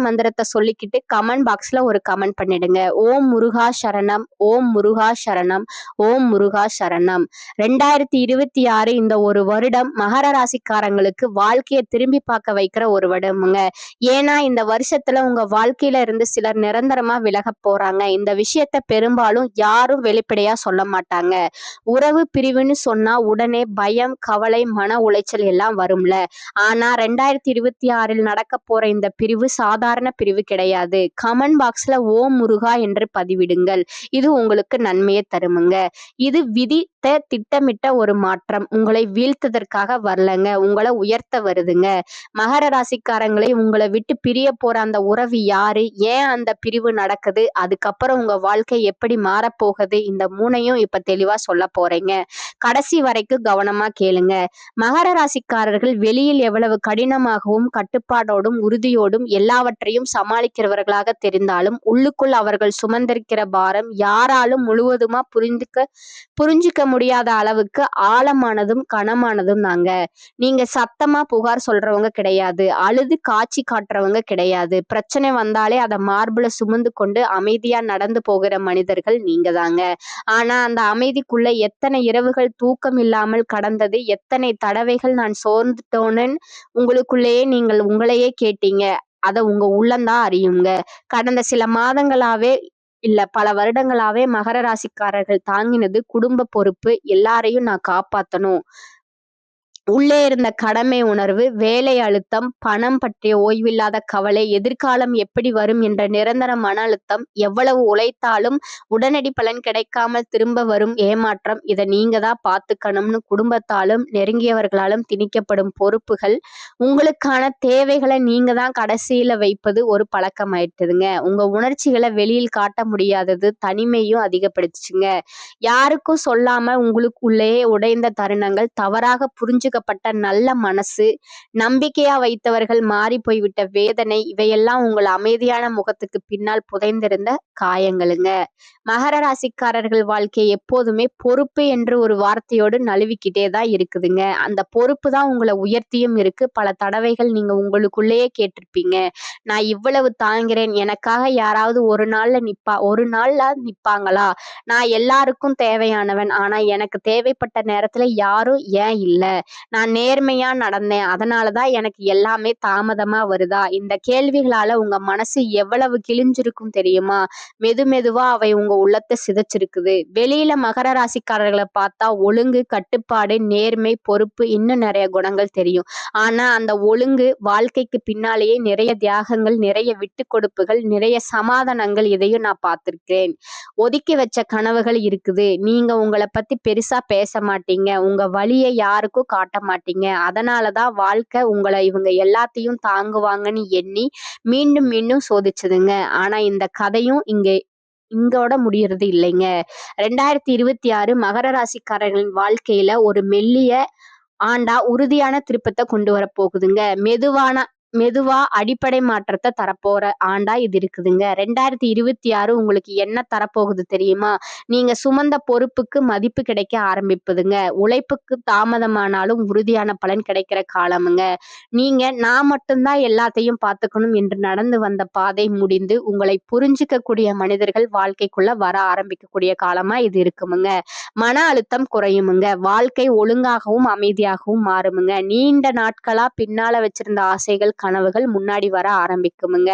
மந்திரத்தை சொல்லிக்கிட்டு கமெண்ட் பாக்ஸ்ல ஒரு கமெண்ட் பண்ணிடுங்க. ஓம் முருகா சரணம் ஓம் முருகா சரணம் ஓம் முருகா சரணம். ரெண்டாயிரத்தி இருபத்தி ஆறு இந்த ஒரு வருடம் மகர ராசிக்காரங்களுக்கு வாழ்க்கையை திரும்பி பார்க்க வைக்கிற ஒரு வருடமுங்க. ஏன்னா இந்த வருஷத்துல உங்க வாழ்க்கையில இருந்து சிலர் நிரந்தரமா விலக போறாங்க. இந்த விஷயத்த பெரும்பாலும் யாரும் வெளிப்படையா சொல்ல மாட்டாங்க. உறவு பிரிவுன்னு சொன்னா உடனே பயம் கவலை மன உளைச்சல் எல்லாம் வரும்ல. ஆனா ரெண்டாயிரத்தி இருபத்தி ஆறில் நடக்க போற இந்த பிரிவு சாதாரண பிரிவு கிடையாது. கமெண்ட் பாக்ஸ்ல ஓ முருகா என்று பதிவிடுங்கள். இது உங்களுக்கு நன்மையை தருமுங்க. இது விதித்த திட்டமிட்ட ஒரு மாற்றம். உங்களை வீழ்த்ததற்காக வரலங்க. உங்களை உயர்த்த வருதுங்க. மகர ராசிக்காரங்களை உங்களை விட்டு பிரிய போற அந்த உறவு யாரு? ஏன் அந்த பிரிவு நடக்குது? அதுக்கப்புறம் உங்க வாழ்க்கை எப்படி மாறப்போகுது? இந்த மூணையும் இப்ப தெளிவா சொல்ல போறீங்க. கடைசி வரைக்கும் கவனமா கேளுங்க. மகர ராசிக்காரர்கள் வெளியில் எவ்வளவு கடினமாகவும் கட்டுப்பாடோடும் உறுதியோடும் எல்லாவற்றையும் சமாளிக்கிறவர்களாக தெரிந்தாலும் உள்ளுக்குள் அவர்கள் சுமந்திருக்கிற பாரம் யாராலும் முழுவதுமா புரிந்துக்க புரிஞ்சுக்க முடியாத அளவுக்கு ஆழமானதும் கனமானதும் தாங்க. நீங்க சத்தமா புகார் சொல்றவங்க கிடையாது. அழுது காட்சி காட்டுறவங்க கிடையாது. பிரச்சனை வந்தாலே அதை மார்புல சுமந்து கொண்டு அமைதியா நடந்து போகிற மனிதர்கள் நீங்க தாங்க. ஆனா அந்த அமைதிக்குள்ள எத்தனை இரவுகள் தூக்கம் இல்லாமல் கடந்தது. எத்தனை தடவைகள் நான் சோர்ந்துட்டோன்னு. உங்களுக்குள்ளேயே நீங்கள் உங்களையே கேட்டீங்க. அதை உங்க உள்ளந்தான் அறியுங்க. கடந்த சில மாதங்களாவே இல்ல பல வருடங்களாவே மகர ராசிக்காரர்கள் தாங்கினது குடும்ப பொறுப்பு. எல்லாரையும் நான் காப்பாத்தணும். உள்ளே இருந்த கடமை உணர்வு வேலை அழுத்தம் பணம் பற்றிய ஓய்வில்லாத கவலை எதிர்காலம் எப்படி வரும் என்ற நிரந்தர மன அழுத்தம் எவ்வளவு உழைத்தாலும் உடனடி பலன் கிடைக்காமல் திரும்ப வரும் ஏமாற்றம் இதை நீங்க தான் பார்த்துக்கணும்னு குடும்பத்தாலும் நெருங்கியவர்களாலும் திணிக்கப்படும் பொறுப்புகள் உங்களுக்கான தேவைகளை நீங்க தான் கடைசியில வைப்பது ஒரு பழக்கமாயிட்டுதுங்க. உங்க உணர்ச்சிகளை வெளியில் காட்ட முடியாதது தனிமையும் அதிகப்படுத்துச்சுங்க. யாருக்கும் சொல்லாம உங்களுக்குள்ளேயே உடைந்த தருணங்கள் தவறாக புரிஞ்சுக்க கொடுக்கப்பட்ட நல்ல மனசு நம்பிக்கையா வைத்தவர்கள் மாறி போய்விட்ட வேதனை இவையெல்லாம் உங்கள் அமைதியான முகத்துக்கு பின்னால் புதைந்திருந்த காயங்களுங்க. மகர ராசிக்காரர்கள் வாழ்க்கை எப்போதுமே பொறுப்பு என்று ஒரு வார்த்தையோடு நழுவிக்கிட்டே தான் இருக்குதுங்க. அந்த பொறுப்பு தான் உங்களை உயர்த்தியும் இருக்கு. பல தடவைகள் நீங்க உங்களுக்குள்ளேயே கேட்டிருப்பீங்க. நான் இவ்வளவு தாங்கிறேன் எனக்காக யாராவது ஒரு நாள்ல நிப்பா ஒரு நாள்ல நிப்பாங்களா? நான் எல்லாருக்கும் தேவையானவன். ஆனா எனக்கு தேவைப்பட்ட நேரத்துல யாரும் ஏன் இல்லை? நான் நேர்மையா நடந்தேன். அதனாலதான் எனக்கு எல்லாமே தாமதமா வருதா? இந்த கேள்விகளால உங்க மனசு எவ்வளவு கிழிஞ்சிருக்கும் தெரியுமா? மெது மெதுவா அவை உங்க உள்ளத்தை சிதைச்சிருக்குது. வெளியில மகர ராசிக்காரர்களை பார்த்தா ஒழுங்கு கட்டுப்பாடு நேர்மை பொறுப்பு இன்னும் நிறைய குணங்கள் தெரியும். ஆனா அந்த ஒழுங்கு வாழ்க்கைக்கு பின்னாலேயே நிறைய தியாகங்கள் நிறைய விட்டு கொடுப்புகள் நிறைய சமாதானங்கள் இதையும் நான் பார்த்திருக்கேன் ஒதுக்கி வச்ச கனவுகள் இருக்குது. நீங்க உங்களை பத்தி பெருசா பேச மாட்டீங்க. உங்க வழியை யாருக்கும் காட்ட மாட்டீங்க. அதனாலதான் வாழ்க்கை உங்களை இவங்க எல்லாத்தையும் தாங்குவாங்கன்னு எண்ணி மீண்டும் மீண்டும் சோதிச்சதுங்க. ஆனா இந்த கதையும் இங்க இங்கோட முடியறது இல்லைங்க. ரெண்டாயிரத்தி இருபத்தி ஆறு மகர ராசிக்காரர்களின் வாழ்க்கையில ஒரு மெல்லிய ஆண்டா உறுதியான திருப்பத்தை கொண்டு வர போகுதுங்க மெதுவான மெதுவா அடிப்படை மாற்றத்தை தரப்போற ஆண்டா இது இருக்குதுங்க. ரெண்டாயிரத்தி இருபத்தி ஆறு உங்களுக்கு என்ன தரப்போகுது தெரியுமா? நீங்க சுமந்த பொறுப்புக்கு மதிப்பு கிடைக்க ஆரம்பிப்பதுங்க. உழைப்புக்கு தாமதமானாலும் உறுதியான பலன் கிடைக்கிற காலமுங்க. நீங்க நான் மட்டும்தான் எல்லாத்தையும் பார்த்துக்கணும் என்று நடந்து வந்த பாதை முடிந்து உங்களை புரிஞ்சுக்கக்கூடிய மனிதர்கள் வாழ்க்கைக்குள்ள வர ஆரம்பிக்கக்கூடிய காலமா இது இருக்குமுங்க. மன அழுத்தம் குறையுமுங்க. வாழ்க்கை ஒழுங்காகவும் அமைதியாகவும் மாறுமுங்க. நீண்ட நாட்களா பின்னால வச்சிருந்த ஆசைகள் கனவுகள் முன்னாடி வர ஆரம்பிக்குமுங்க.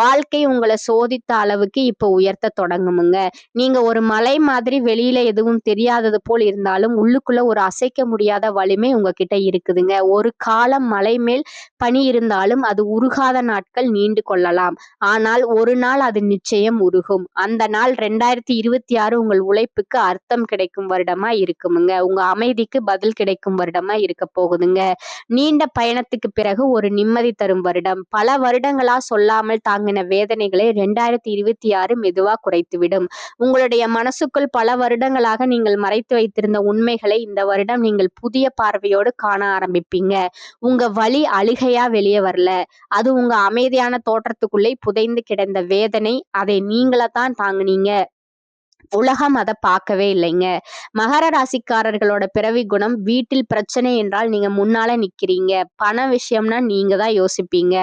வாழ்க்கை உங்களை சோதித்த அளவுக்கு இப்போ உயர்த்த தொடங்குமுங்க. நீங்க ஒரு மலை மாதிரி வெளியில எதுவும் தெரியாதது போல் இருந்தாலும் உள்ளுக்குள்ள ஒரு அசைக்க முடியாத வலிமை உங்ககிட்ட இருக்குதுங்க. ஒரு காலம் மலை மேல் பனி இருந்தாலும் அது உருகாத நாட்கள் நீண்டு கொள்ளலாம். ஆனால் ஒரு நாள் அது நிச்சயம் உருகும். அந்த நாள் ரெண்டாயிரத்தி இருபத்தி ஆறு உங்கள் உழைப்புக்கு அர்த்தம் கிடைக்கும் வருடமா இருக்குமுங்க. உங்க அமைதிக்கு பதில் கிடைக்கும் வருடமா இருக்க போகுதுங்க. நீண்ட பயணத்துக்கு பிறகு ஒரு நிம்மதி தரும் வருடம். பல வருடங்களா சொல்லாமல் தாங்கின வேதனைகளை ரெண்டாயிரத்தி இருபத்தி ஆறு மெதுவா குறைத்துவிடும். உங்களுடைய மனசுக்குள் பல வருடங்களாக நீங்கள் மறைத்து வைத்திருந்த உண்மைகளை இந்த வருடம் நீங்கள் புதிய பார்வையோடு காண ஆரம்பிப்பீங்க. உங்க வழி அழுகையா வெளியே வரல. அது உங்க அமைதியான தோற்றத்துக்குள்ளே புதைந்து கிடந்த வேதனை அதை நீங்கள தான் தாங்குனீங்க. உலகம் அதை பார்க்கவே இல்லைங்க. மகர ராசிக்காரர்களோட பிறவி குணம் வீட்டில் பிரச்சனை என்றால் நீங்க முன்னால நிக்கிறீங்க. பண விஷயம்னா நீங்க தான் யோசிப்பீங்க.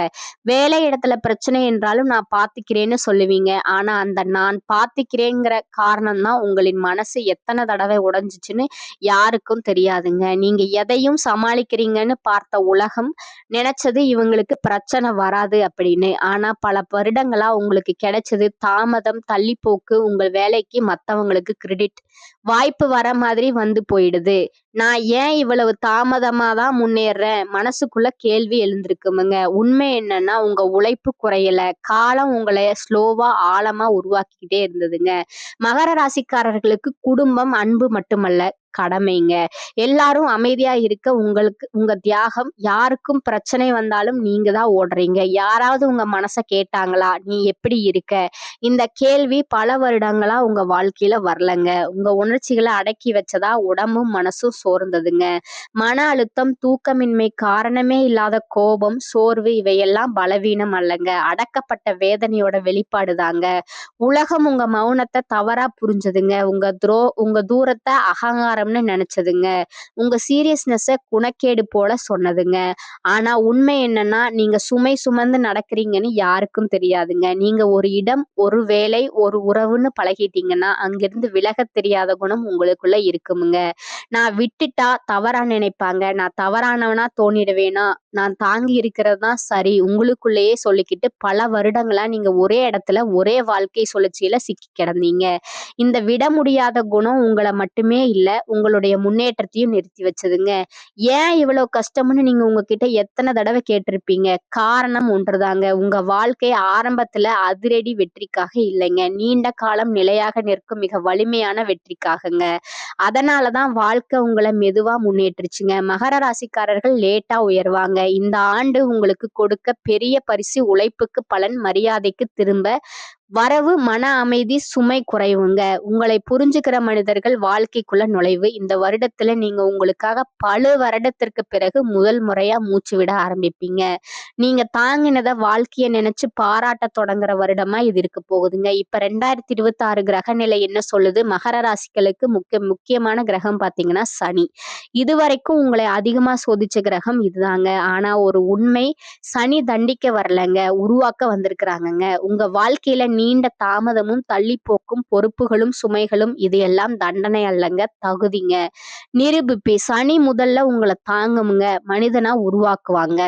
வேலை இடத்துல பிரச்சனை என்றாலும் நான் பாத்துக்கிறேன்னு சொல்லுவீங்க. ஆனா அந்த நான் பாத்துக்கிறேங்கிற காரணம் தான் உங்களின் மனசு எத்தனை தடவை உடைஞ்சிச்சுன்னு யாருக்கும் தெரியாதுங்க. நீங்க எதையும் சமாளிக்கிறீங்கன்னு பார்த்த உலகம் நினைச்சது இவங்களுக்கு பிரச்சனை வராது அப்படின்னு. ஆனா பல வருடங்களா உங்களுக்கு கிடைச்சது தாமதம் தள்ளிப்போக்கு உங்கள் வேலைக்கு மற்றவங்களுக்கு கிரெடிட் வாய்ப்பு வர மாதிரி வந்து போயிடுது. நான் ஏன் இவ்வளவு தாமதமாக தான் முன்னேறேன்? மனசுக்குள்ள கேள்வி எழுந்திருக்குமுங்க. உண்மை என்னன்னா உங்க உழைப்பு குறையல. காலம் உங்களை ஸ்லோவா ஆழமா உருவாக்கிக்கிட்டே இருந்ததுங்க. மகர ராசிக்காரர்களுக்கு குடும்பம் அன்பு மட்டுமல்ல கடமைங்க. எல்லாரும் அமைதியா இருக்க உங்களுக்கு உங்க தியாகம் யாருக்கும் பிரச்சனை வந்தாலும் நீங்க தான் ஓடுறீங்க. யாராவது உங்க மனசை கேட்டாங்களா நீ எப்படி இருக்க? இந்த கேள்வி பல வருடங்களா உங்க வாழ்க்கையில வரலங்க. உங்க உணர்ச்சிகளை அடக்கி வச்சதா உடம்பும் மனசும் சோர்ந்ததுங்க. மன அழுத்தம் தூக்கமின்மை காரணமே இல்லாத கோபம் சோர்வு இவையெல்லாம் பலவீனம் அல்லங்க. அடக்கப்பட்ட வேதனையோட வெளிப்பாடு தாங்க. உலகம் உங்க மௌனத்தை தவறா புரிஞ்சதுங்க. உங்க துரோ உங்க தூரத்தை அகங்காரம்னு நினைச்சதுங்க. உங்க சீரியஸ்னஸை குணக்கேடு போல சொன்னதுங்க. ஆனா உண்மை என்னன்னா நீங்க சுமை சுமந்து நடக்கிறீங்கன்னு யாருக்கும் தெரியாதுங்க. நீங்க ஒரு இடம் ஒரு வேலை ஒரு உறவுன்னு பழகிட்டீங்கன்னா அங்கிருந்து விலக தெரியாத குணம் உங்களுக்குள்ள இருக்குமுங்க. நான் விட்டுட்டா தவறா நினைப்பாங்க. நான் தவறானவனா தோணிடுவேனா? நான் தாங்கி இருக்கிறது தான் சரி. உங்களுக்குள்ளேயே சொல்லிக்கிட்டு பல வருடங்களா நீங்க ஒரே இடத்துல ஒரே வாழ்க்கை சுழற்சியில சிக்கி கிடந்தீங்க. இந்த விட முடியாத குணம் உங்களை மட்டுமே இல்ல உங்களுடைய முன்னேற்றத்தையும் நிறுத்தி வச்சதுங்க. ஏன் இவ்வளவு கஷ்டம்னு நீங்க உங்ககிட்ட எத்தனை தடவை கேட்டிருப்பீங்க? காரணம் ஒன்றுதாங்க. உங்க வாழ்க்கை ஆரம்பத்துல அதிரடி வெற்றிக்காக இல்லைங்க. நீண்ட காலம் நிலையாக நிற்கும் மிக வலிமையான வெற்றிக்காகங்க. அதனாலதான் வாழ்க்கை உங்களை மெதுவா முன்னேற்றுச்சுங்க. மகர ராசிக்காரர்கள் லேட்டா உயர்வாங்க. இந்த ஆண்டு உங்களுக்கு கொடுக்க பெரிய பரிசு உழைப்புக்கு பலன் மரியாதைக்கு திரும்ப வரவு மன அமைதி சுமை குறைவுங்க. உங்களை புரிஞ்சுக்கிற மனிதர்கள் வாழ்க்கைக்குள்ள நுழைவு. இந்த வருடத்துல நீங்க உங்களுக்காக பல வருடத்திற்கு பிறகு முதல் முறையா மூச்சு விட ஆரம்பிப்பீங்க. நீங்க தாங்கினத வாழ்க்கைய நினைச்சு பாராட்ட தொடங்குற வருடமா இது இருக்க போகுதுங்க. இப்ப ரெண்டாயிரத்தி இருபத்தி ஆறு கிரக நிலை என்ன சொல்லுது? மகர ராசிகளுக்கு முக்கிய முக்கியமான கிரகம் பாத்தீங்கன்னா சனி. இதுவரைக்கும் உங்களை அதிகமா சோதிச்ச கிரகம் இதுதாங்க. ஆனா ஒரு உண்மை சனி தண்டிக்க வரலங்க உருவாக்க வந்திருக்கிறாங்கங்க. உங்க வாழ்க்கையில நீண்ட தாமதமும் தள்ளிப்போக்கும் பொறுப்புகளும் சுமைகளும் இது எல்லாம் தண்டனை அல்லங்க தகுதிங்க. நிரூபிப்பி சனி முதல்ல உங்களை தாங்குமுங்க மனிதனா உருவாக்குவாங்க.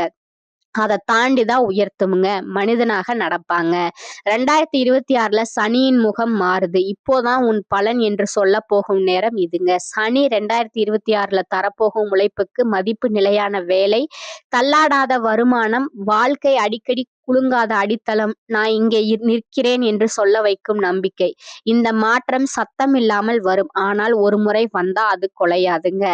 அதை தாண்டி தான் உயர்த்துமுங்க. மனிதனாக நடப்பாங்க. ரெண்டாயிரத்தி இருபத்தி ஆறுல சனியின் முகம் மாறுது. இப்போதான் உன் பலன் என்று சொல்ல போகும் நேரம் இதுங்க. சனி ரெண்டாயிரத்தி இருபத்தி ஆறுல தரப்போகும் உழைப்புக்கு மதிப்பு நிலையான வேலை. தள்ளாடாத வருமானம். வாழ்க்கை அடிக்கடி குலுங்காத அடித்தளம் நான் இங்கே நிற்கிறேன் என்று சொல்ல வைக்கும் நம்பிக்கை. இந்த மாற்றம் சத்தம் இல்லாமல் வரும். ஆனால் ஒரு முறை வந்தா அது கொலையாதுங்க.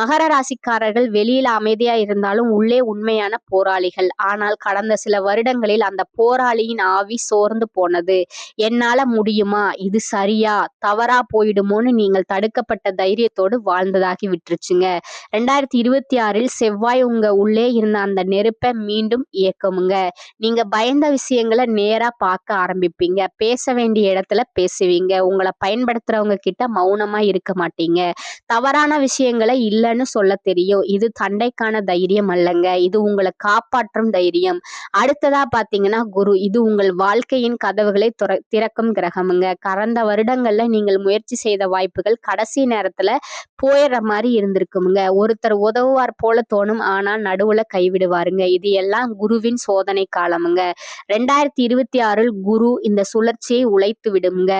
மகர ராசிக்காரர்கள் வெளியில அமைதியா இருந்தாலும் உள்ளே உண்மையான போராளிகள். ஆனால் கடந்த சில வருடங்களில் அந்த போராளியின் ஆவி சோர்ந்து போனது. என்னால முடியுமா? இது சரியா? தவறா போயிடுமோன்னு நீங்கள் தடுக்கப்பட்ட தைரியத்தோடு வாழ்ந்ததாகி விட்டுருச்சுங்க. ரெண்டாயிரத்தி இருபத்தி ஆறில் செவ்வாய் உங்க உள்ளே இருந்த அந்த நெருப்பை மீண்டும் இயக்கமுங்க. நீங்க பயந்த விஷயங்களை நேரா பார்க்க ஆரம்பிப்பீங்க. பேச வேண்டிய இடத்துல பேசுவீங்க. உங்களை பயன்படுத்துறவங்க கிட்ட மௌனமா இருக்க மாட்டீங்க. தவறான விஷயங்களை இல்லைன்னு சொல்ல தெரியும். இது சண்டைக்கான தைரியம் அல்லங்க. இது உங்களை காப்பாற்றும் தைரியம். அடுத்ததா பாத்தீங்கன்னா குரு இது உங்கள் வாழ்க்கையின் கதவுகளை துற- திறக்கும் கிரகமுங்க. கடந்த வருடங்கள்ல நீங்கள் முயற்சி செய்த வாய்ப்புகள் கடைசி நேரத்துல போயிடுற மாதிரி இருந்திருக்குமுங்க. ஒருத்தர் உதவுவார் போல தோணும் ஆனால் நடுவுல கைவிடுவாருங்க. இது எல்லாம் குருவின் சோதனை காலம் காலமுங்க ரெண்டாயிரத்தி இருபத்தி ஆறில் குரு இந்த சுழற்சியை உழைத்து விடுங்க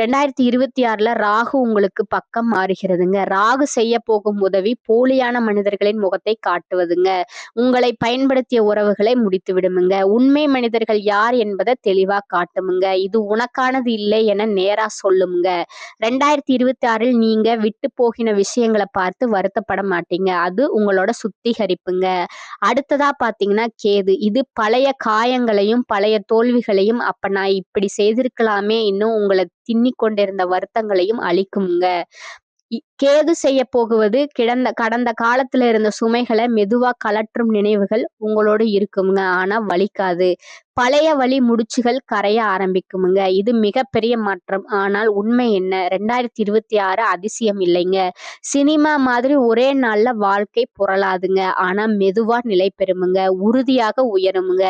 ரெண்டாயிரத்தி இருபத்தி ஆறுல ராகு உங்களுக்கு பக்கம் மாறுகிறதுங்க. ராகு செய்ய போகும் உதவி போலியான மனிதர்களின் முகத்தை காட்டுவதுங்க. உங்களை பயன்படுத்திய உறவுகளை முடித்து விடுமுங்க. உண்மை மனிதர்கள் யார் என்பதை தெளிவா காட்டுமுங்க. இது உனக்கானது இல்லை என நேரா சொல்லுங்க ரெண்டாயிரத்தி இருபத்தி ஆறில் நீங்க விட்டு போகின விஷயங்களை பார்த்து வருத்தப்பட மாட்டீங்க. அது உங்களோட சுத்திகரிப்புங்க. அடுத்ததா பாத்தீங்கன்னா கேது. இது பழைய காயங்களையும் பழைய தோல்விகளையும் அப்ப நான் இப்படி செய்திருக்கலாமே இன்னும் உங்களை தின்னிக் கொண்டிருந்த வருத்தங்களையும் அழிக்குங்க கேது செய்ய போகுவது கிடந்த கடந்த காலத்துல இருந்த சுமைகளை மெதுவா கலற்றும் நினைவுகள் உங்களோடு இருக்குங்க. ஆனா வலிக்காது. பழைய வழி முடிச்சுகள் கரைய ஆரம்பிக்குமுங்க. இது மிகப்பெரிய மாற்றம். ஆனால் உண்மை என்ன? ரெண்டாயிரத்தி இருபத்தி ஆறு அதிசயம் இல்லைங்க. சினிமா மாதிரி ஒரே நாள்ல வாழ்க்கை புரளாதுங்க. ஆனா மெதுவா நிலை பெறுமுங்க. உறுதியாக உயருமுங்க.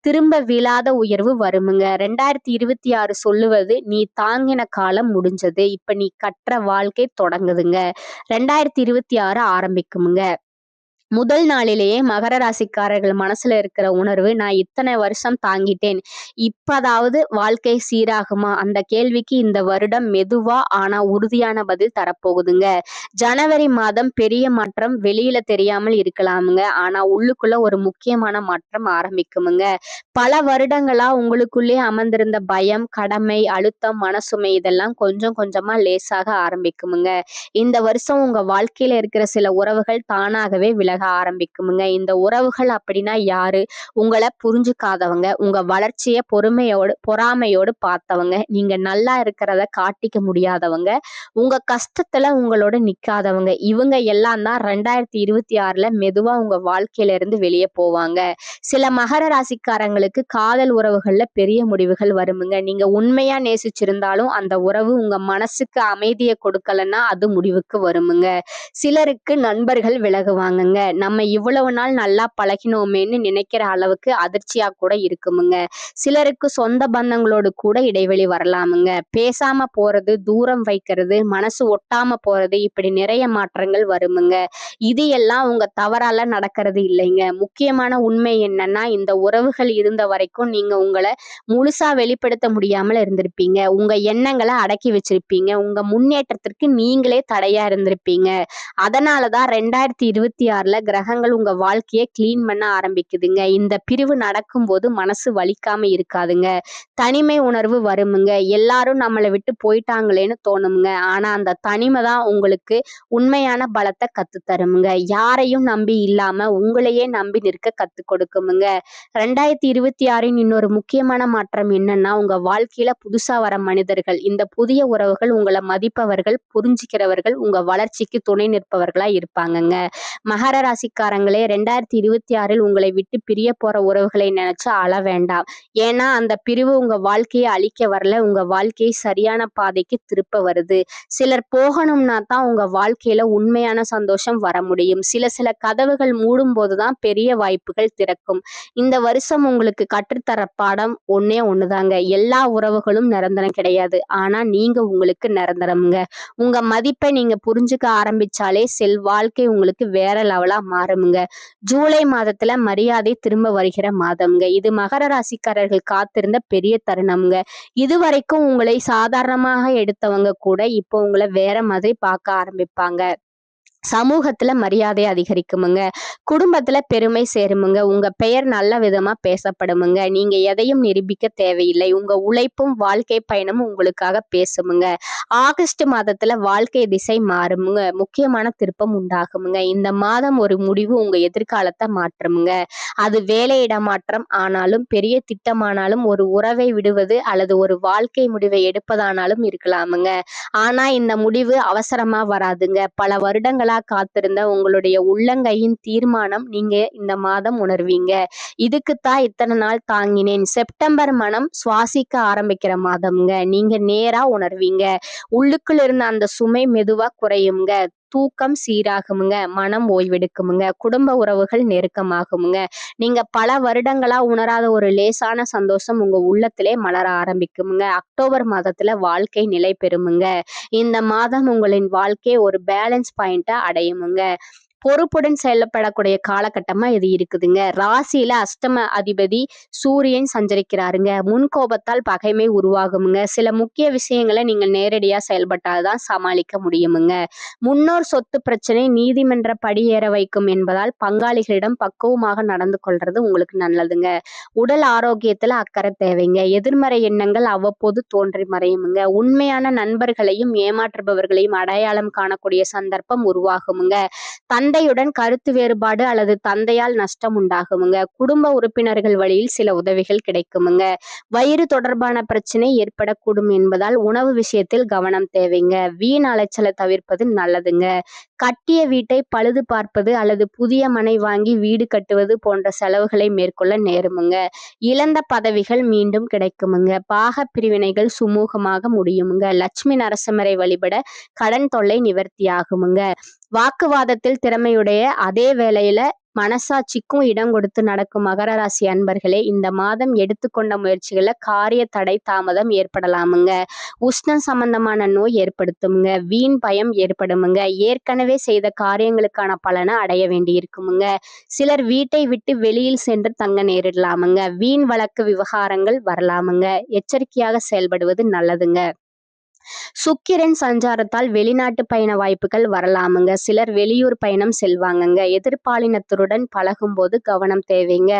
திரும்ப விழாத உயர்வு வருமுங்க. ரெண்டாயிரத்தி இருபத்தி ஆறு சொல்லுவது நீ தாங்கின காலம் முடிஞ்சது. இப்ப நீ கற்ற வாழ்க்கை தொடங்குதுங்க. ரெண்டாயிரத்தி இருபத்தி ஆறு ஆரம்பிக்குமுங்க. முதல் நாளிலேயே மகர ராசிக்காரர்கள் மனசுல இருக்கிற உணர்வு நான் இத்தனை வருஷம் தாங்கிட்டேன். இப்பதாவது வாழ்க்கை சீராகுமா? அந்த கேள்விக்கு இந்த வருடம் மெதுவா ஆனா உறுதியான பதில் தரப்போகுதுங்க. ஜனவரி மாதம் பெரிய மாற்றம் வெளியில தெரியாமல் இருக்கலாமுங்க. ஆனா உள்ளுக்குள்ள ஒரு முக்கியமான மாற்றம் ஆரம்பிக்குமுங்க. பல வருடங்களா உங்களுக்குள்ளே அமர்ந்திருந்த பயம் கடமை அழுத்தம் மனசுமை இதெல்லாம் கொஞ்சம் கொஞ்சமா லேசாக ஆரம்பிக்குமுங்க. இந்த வருஷம் உங்க வாழ்க்கையில இருக்கிற சில உறவுகள் தானாகவே விலக ஆரம்பிக்குமுங்க. இந்த உறவுகள் அப்படின்னா யாரு? உங்களை புரிஞ்சுக்காதவங்க உங்க வளர்ச்சியை பொறுமையோடு பொறாமையோடு பார்த்தவங்க நீங்க நல்லா இருக்கிறத காட்டிக்க முடியாதவங்க உங்க கஷ்டத்துல உங்களோட நிக்காதவங்க இவங்க எல்லாம் தான் ரெண்டாயிரத்தி இருபத்தி ஆறுல மெதுவா உங்க வாழ்க்கையில இருந்து வெளியே போவாங்க. சில மகர ராசிக்காரங்களுக்கு காதல் உறவுகள்ல பெரிய முடிவுகள் வருமுங்க. நீங்க உண்மையா நேசிச்சிருந்தாலும் அந்த உறவு உங்க மனசுக்கு அமைதியை கொடுக்கலன்னா அது முடிவுக்கு வருமுங்க. சிலருக்கு நண்பர்கள் விலகுவாங்கங்க. நம்ம இவ்வளவு நாள் நல்லா பழகினோமேன்னு நினைக்கிற அளவுக்கு அதிர்ச்சியா கூட இருக்குமுங்க. சிலருக்கு சொந்த பந்தங்களோடு கூட இடைவெளி வரலாமுங்க. பேசாம போறது தூரம் வைக்கிறது மனசு ஒட்டாம போறது இப்படி நிறைய மாற்றங்கள் வருமுங்க. இது எல்லாம் உங்க தவறால நடக்கிறது இல்லைங்க. முக்கியமான உண்மை என்னன்னா இந்த உறவுகள் இருந்த வரைக்கும் நீங்க உங்களை முழுசா வெளிப்படுத்த முடியாமல் இருந்திருப்பீங்க. உங்க எண்ணங்களை அடக்கி வச்சிருப்பீங்க. உங்க முன்னேற்றத்திற்கு நீங்களே தடையா இருந்திருப்பீங்க. அதனாலதான் ரெண்டாயிரத்தி இருபத்தி ஆறுல கிரகங்கள் உங்க வாழ்க்கையை கிளீன் பண்ண ஆரம்பிக்குதுங்க. இந்த பிரிவு நடக்கும்போது மனசு வலிக்காம இருக்காதுங்க. தனிமை உணர்வு வருமுங்க. எல்லாரும் நம்மளை விட்டு போயிட்டாங்களேன்னு தோணுமுங்க. ஆனா அந்த தனிமை தான் உங்களுக்கு உண்மையான பலத்தை கத்து தருமுங்க யாரையும் நம்பி இல்லாம உங்களையே நம்பி நிற்க கத்து கொடுக்குமுங்க. ரெண்டாயிரத்தி இருபத்தி ஆறின் இன்னொரு முக்கியமான மாற்றம் என்னன்னா உங்க வாழ்க்கையில புதுசா வர மனிதர்கள் இந்த புதிய உறவுகள் உங்களை மதிப்பவர்கள் புரிஞ்சுக்கிறவர்கள் உங்க வளர்ச்சிக்கு துணை நிற்பவர்களா இருப்பாங்கங்க. மகர ராசிக்காரங்களே ரெண்டாயிரத்தி இருபத்தி ஆறில் உங்களை விட்டு பிரிய போற உறவுகளை நினைச்சு அழ வேண்டாம். ஏன்னா அந்த பிரிவு உங்க வாழ்க்கையை அழிக்க வரல. உங்க வாழ்க்கையை சரியான பாதைக்கு திருப்ப வருது. சிலர் போகணும்னா தான் உங்க வாழ்க்கையில உண்மையான சந்தோஷம் வர முடியும். சில சில கதவுகள் மூடும் போதுதான் பெரிய வாய்ப்புகள் திறக்கும். இந்த வருஷம் உங்களுக்கு கற்றுத்தர பாடம் ஒன்னே ஒண்ணுதாங்க. எல்லா உறவுகளும் நிரந்தரம் கிடையாது. ஆனா நீங்க உங்களுக்கு நிரந்தரம்ங்க. உங்க மதிப்பை நீங்க புரிஞ்சுக்க ஆரம்பிச்சாலே செல் வாழ்க்கை உங்களுக்கு வேற லெவல் மாறுமுங்க. ஜூலை மாதத்துல மரியாதை திரும்ப வருகிற மாதம்ங்க. இது மகர ராசிக்காரர்கள் காத்திருந்த பெரிய தருணம்ங்க. இதுவரைக்கும் உங்களை சாதாரணமாக எடுத்தவங்க கூட இப்போ உங்களை வேற மாதிரி பார்க்க ஆரம்பிப்பாங்க. சமூகத்துல மரியாதை அதிகரிக்குமுங்க. குடும்பத்துல பெருமை சேருமுங்க. உங்க பெயர் நல்ல விதமா பேசப்படுமுங்க. நீங்க எதையும் நிரூபிக்க தேவையில்லை. உங்க உழைப்பும் வாழ்க்கை பயணமும் உங்களுக்காக பேசுமுங்க. ஆகஸ்ட் மாதத்துல வாழ்க்கை திசை மாறுமுங்க. முக்கியமான திருப்பம் உண்டாகுமுங்க. இந்த மாதம் ஒரு முடிவு உங்க எதிர்காலத்தை மாற்றுமுங்க. அது வேலையிட மாற்றம் ஆனாலும் பெரிய திட்டமானாலும் ஒரு உறவை விடுவது அல்லது ஒரு வாழ்க்கை முடிவை எடுப்பதானாலும் இருக்கலாமுங்க. ஆனா இந்த முடிவு அவசரமா வராதுங்க. பல வருடங்கள் காத்திருந்த உங்களுடைய உள்ளங்கையின் தீர்மானம் நீங்க இந்த மாதம் உணர்வீங்க. இதுக்குத்தான் இத்தனை நாள் தாங்கினேன். செப்டம்பர் மனம் சுவாசிக்க ஆரம்பிக்கிற மாதம்ங்க. நீங்க நேரா உணர்வீங்க. உள்ளுக்குள்ள இருந்த அந்த சுமை மெதுவா குறையுங்க தூக்கம் சீராகுமுங்க மனம் ஓய்வெடுக்குமுங்க குடும்ப உறவுகள் நெருக்கமாகுமுங்க. நீங்க பல வருடங்களா உணராத ஒரு லேசான சந்தோஷம் உங்க உள்ளத்திலே மலர ஆரம்பிக்குமுங்க. அக்டோபர் மாதத்துல வாழ்க்கை நிலை பெறுமுங்க. இந்த மாதம் உங்களின் வாழ்க்கை ஒரு பேலன்ஸ் பாயிண்டா அடையுமுங்க. பொறுப்புடன் செயல்படக்கூடிய காலகட்டமா இது இருக்குதுங்க. ராசியில அஷ்டம அதிபதி சூரியன் சஞ்சரிக்கிறாருங்க. முன்கோபத்தால் பகைமை உருவாகுமுங்க. சில முக்கிய விஷயங்களை நீங்க நேரடியா செயல்பட்டால்தான் சமாளிக்க முடியுமுங்க. முன்னோர் சொத்து பிரச்சனை நீதிமன்ற படியேற வைக்கும் என்பதால் பங்காளிகளிடம் பக்குவமாக நடந்து கொள்றது உங்களுக்கு நல்லதுங்க. உடல் ஆரோக்கியத்துல அக்கறை தேவைங்க. எதிர்மறை எண்ணங்கள் அவ்வப்போது தோன்றி மறையுமுங்க. உண்மையான நண்பர்களையும் ஏமாற்றுபவர்களையும் அடையாளம் காணக்கூடிய சந்தர்ப்பம் உருவாகுமுங்க. தன் தந்தையுடன் கருத்து வேறுபாடு அல்லது தந்தையால் நஷ்டம் உண்டாகுமுங்க குடும்ப உறுப்பினர்கள் வழியில் சில உதவிகள் கிடைக்குமுங்க. வயிறு தொடர்பான பிரச்சனை ஏற்படக்கூடும் என்பதால் உணவு விஷயத்தில் கவனம் தேவைங்க. வீண் அலைச்சலை தவிர்ப்பது நல்லதுங்க. கட்டிய வீட்டை பழுது பார்ப்பது அல்லது புதிய மனை வாங்கி வீடு கட்டுவது போன்ற செலவுகளை மேற்கொள்ள நேருமுங்க. இழந்த பதவிகள் மீண்டும் கிடைக்குமுங்க. பாக பிரிவினைகள் சுமூகமாக முடியுமுங்க. லட்சுமி நரசிம்மரை வழிபட கடன் தொல்லை நிவர்த்தியாகுமுங்க. வாக்குவாதத்தில் திறமையுடைய அதே வேளையில மனசாட்சிக்கும் இடம் கொடுத்து நடக்கும் மகர ராசி அன்பர்களே இந்த மாதம் எடுத்துக்கொண்ட முயற்சிகளை காரிய தடை தாமதம் ஏற்படலாமுங்க. உஷ்ணம் சம்பந்தமான நோய் ஏற்படுத்துமுங்க. வீண் பயம் ஏற்படுமுங்க. ஏற்கனவே செய்த காரியங்களுக்கான பலனை அடைய வேண்டி இருக்குமுங்க சிலர் வீட்டை விட்டு வெளியில் சென்று தங்க நேரிடலாமுங்க. வீண் வழக்கு விவகாரங்கள் வரலாமுங்க. எச்சரிக்கையாக செயல்படுவது நல்லதுங்க. சுக்கிரன் சஞ்சாரத்தால் வெளிநாட்டு பயண வாய்ப்புகள் வரலாமுங்க. சிலர் வெளியூர் பயணம் செல்வாங்கங்க. எதிர்பாலினத்துடன் பழகும்போது கவனம் தேவைங்க.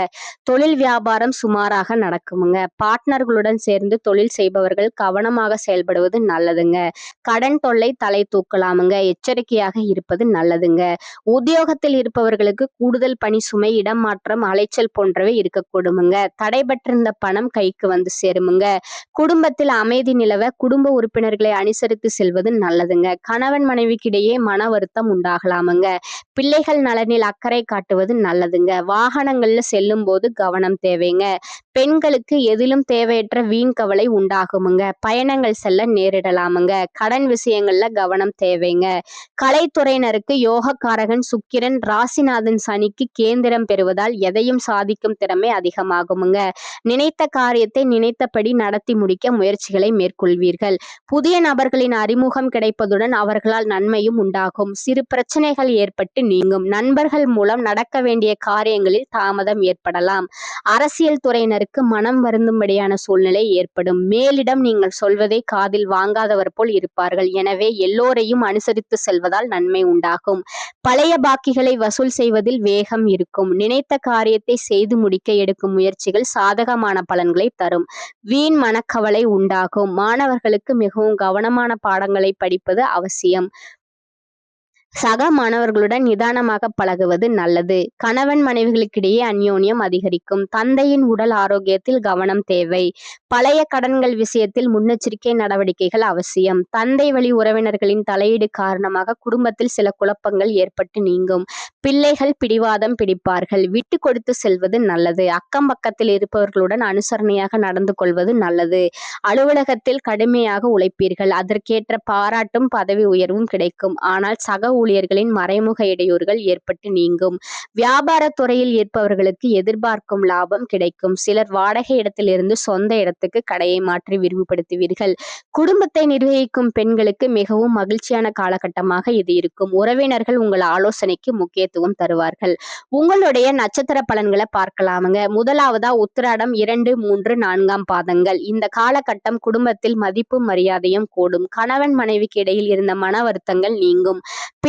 தொழில் வியாபாரம் சுமாராக நடக்குமுங்க. பார்ட்னர்களுடன் சேர்ந்து தொழில் செய்பவர்கள் கவனமாக செயல்படுவது நல்லதுங்க. கடன் தொல்லை தலை தூக்கலாமுங்க. எச்சரிக்கையாக இருப்பது நல்லதுங்க. உத்தியோகத்தில் இருப்பவர்களுக்கு கூடுதல் பணி சுமை இடம் மாற்றம் அலைச்சல் போன்றவை இருக்கக்கூடுமுங்க. தடைபட்டிருந்த பணம் கைக்கு வந்து சேருமுங்க. குடும்பத்தில் அமைதி நிலவ குடும்ப உறுப்பினர் உறவினர்களை அனுசரித்து செல்வது நல்லதுங்க. கணவன் மனைவிக்கிடையே மன வருத்தம் உண்டாகலாமுங்க. பிள்ளைகள் நலனில் அக்கறை காட்டுவது நல்லதுங்க. வாகனங்கள்ல செல்லும் போது கவனம் தேவைங்க. பெண்களுக்கு எதிலும் தேவையற்ற வீண் கவலை உண்டாகுமுங்க. பயணங்கள் செல்ல நேரிடலாமுங்க. கடன் விஷயங்கள்ல கவனம் தேவைங்க. கலைத்துறையினருக்கு யோகக்காரகன் சுக்கிரன் ராசிநாதன் சனிக்கு கேந்திரம் பெறுவதால் எதையும் சாதிக்கும் திறமை அதிகமாகுமுங்க. நினைத்த காரியத்தை நினைத்தபடி நடத்தி முடிக்க முயற்சிகளை மேற்கொள்வீர்கள். புதிய நபர்களின் அறிமுகம் கிடைப்பதுடன் அவர்களால் நன்மையும் உண்டாகும். சிறு பிரச்சனைகள் ஏற்பட்டு நீங்கும். நண்பர்கள் மூலம் நடக்க வேண்டிய காரியங்களில் தாமதம் ஏற்படலாம். அரசியல் துறையினருக்கு மனம் வருந்தும்படியான சூழ்நிலை ஏற்படும். மேலிடம் நீங்கள் சொல்வதை காதில் வாங்காதவர் போல் இருப்பார்கள். எனவே எல்லோரையும் அனுசரித்து செல்வதால் நன்மை உண்டாகும். பழைய பாக்கிகளை வசூல் செய்வதில் வேகம் இருக்கும். நினைத்த காரியத்தை செய்து முடிக்க எடுக்கும் முயற்சிகள் சாதகமான பலன்களை தரும். வீண் மனக்கவலை உண்டாகும். மாணவர்களுக்கு மிகவும் கவனமான பாடங்களை படிப்பது அவசியம். சக மாணவர்களுடன் நிதானமாக பழகுவது நல்லது. கணவன் மனைவிகளுக்கிடையே அந்யோன்யம் அதிகரிக்கும். தந்தையின் உடல் ஆரோக்கியத்தில் கவனம் தேவை. பழைய கடன்கள் விஷயத்தில் முன்னெச்சரிக்கை நடவடிக்கைகள் அவசியம். தந்தை வழி உறவினர்களின் தலையீடு காரணமாக குடும்பத்தில் சில குழப்பங்கள் ஏற்பட்டு நீங்கும். பிள்ளைகள் பிடிவாதம் பிடிப்பார்கள். விட்டு கொடுத்து செல்வது நல்லது. அக்கம் பக்கத்தில் இருப்பவர்களுடன் அனுசரணையாக நடந்து கொள்வது நல்லது. அலுவலகத்தில் கடுமையாக உழைப்பீர்கள். அதற்கேற்ற பாராட்டும் பதவி உயர்வும் கிடைக்கும். ஆனால் சக ஊழியர்களின் மறைமுக இடையூறுகள் ஏற்பட்டு நீங்கும். வியாபார துறையில் இருப்பவர்களுக்கு எதிர்பார்க்கும் லாபம் கிடைக்கும். சிலர் வாடகை இடத்திலிருந்து சொந்த இடத்துக்கு கடையை மாற்றி விரிவுபடுத்துவீர்கள். குடும்பத்தை நிர்வகிக்கும் பெண்களுக்கு மிகவும் மகிழ்ச்சியான காலகட்டமாக இது இருக்கும். உறவினர்கள் உங்கள் ஆலோசனைக்கு முக்கியத்துவம் தருவார்கள். உங்களுடைய நட்சத்திர பலன்களை பார்க்கலாமுங்க. முதலாவதா உத்திராடம் இரண்டு மூன்று நான்காம் பாதங்கள். இந்த காலகட்டம் குடும்பத்தில் மதிப்பு மரியாதையும் கூடும். கணவன் மனைவிக்கு இடையில் இருந்த மன வருத்தங்கள் நீங்கும்.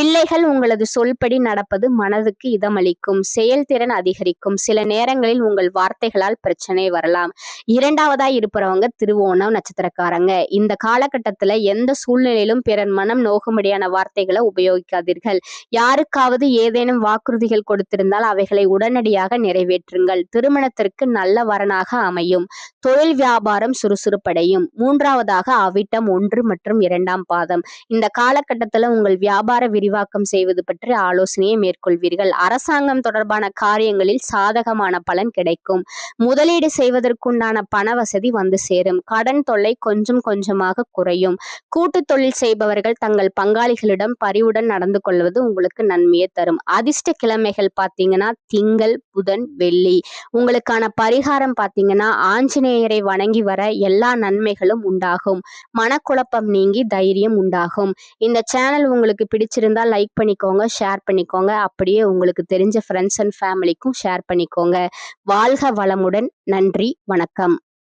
பிள்ளைகள் உங்களது சொல்படி நடப்பது மனதுக்கு இதமளிக்கும். செயல்திறன் அதிகரிக்கும். சில நேரங்களில் உங்கள் வார்த்தைகளால் பிரச்சனை வரலாம். இரண்டாவதா இருப்பவங்க திருவோணம் நட்சத்திரக்காரங்க. இந்த காலகட்டத்துல எந்த சூழ்நிலையிலும் பிறர் மனம் நோகும்படியான வார்த்தைகளை உபயோகிக்காதீர்கள். யாருக்காவது ஏதேனும் வாக்குறுதிகள் கொடுத்திருந்தால் அவைகளை உடனடியாக நிறைவேற்றுங்கள். திருமணத்திற்கு நல்ல வரனாக அமையும். தொழில் வியாபாரம் சுறுசுறுப்படையும். மூன்றாவதாக அவிட்டம் ஒன்று மற்றும் இரண்டாம் பாதம். இந்த காலகட்டத்துல உங்கள் வியாபார விரிவு விரிவாக்கம் செய்வது பற்றி ஆலோசனையை மேற்கொள்வீர்கள். அரசாங்கம் தொடர்பான காரியங்களில் சாதகமான பலன் கிடைக்கும். முதலீடு செய்வதற்குண்டான பண வசதி வந்து சேரும். கடன் தொல்லை கொஞ்சம் கொஞ்சமாக குறையும். கூட்டு தொழில் செய்பவர்கள் தங்கள் பங்காளிகளிடம் பரிவுடன் நடந்து கொள்வது உங்களுக்கு நன்மையை தரும். அதிர்ஷ்ட கிழமைகள் பார்த்தீங்கன்னா திங்கள் புதன் வெள்ளி. உங்களுக்கான பரிகாரம் பார்த்தீங்கன்னா ஆஞ்சநேயரை வணங்கி வர எல்லா நன்மைகளும் உண்டாகும். மனக்குழப்பம் நீங்கி தைரியம் உண்டாகும். இந்த சேனல் உங்களுக்கு பிடிச்சிருந்தா இருந்தால் லைக் பண்ணிக்கோங்க ஷேர் பண்ணிக்கோங்க. அப்படியே உங்களுக்கு தெரிஞ்ச ஃப்ரெண்ட்ஸ் அண்ட் ஃபேமிலிக்கும் ஷேர் பண்ணிக்கோங்க. வாழ்க வளமுடன். நன்றி வணக்கம்.